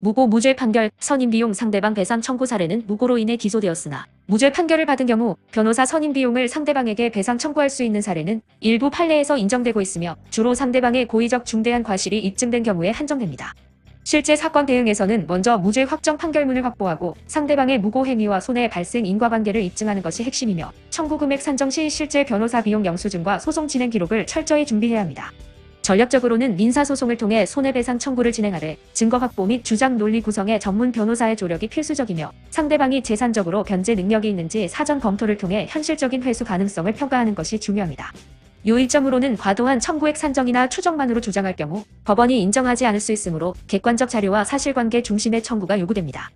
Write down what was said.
무고 무죄 판결, 선임 비용 상대방 배상 청구 사례는 무고로 인해 기소되었으나 무죄 판결을 받은 경우 변호사 선임 비용을 상대방에게 배상 청구할 수 있는 사례는 일부 판례에서 인정되고 있으며 주로 상대방의 고의적 중대한 과실이 입증된 경우에 한정됩니다. 실제 사건 대응에서는 먼저 무죄 확정 판결문을 확보하고 상대방의 무고 행위와 손해 발생 인과관계를 입증하는 것이 핵심이며 청구 금액 산정 시 실제 변호사 비용 영수증과 소송 진행 기록을 철저히 준비해야 합니다. 전략적으로는 민사소송을 통해 손해배상 청구를 진행하되 증거 확보 및 주장 논리 구성에 전문 변호사의 조력이 필수적이며 상대방이 재산적으로 변제 능력이 있는지 사전 검토를 통해 현실적인 회수 가능성을 평가하는 것이 중요합니다. 요일점으로는 과도한 청구액 산정이나 추정만으로 주장할 경우 법원이 인정하지 않을 수 있으므로 객관적 자료와 사실관계 중심의 청구가 요구됩니다.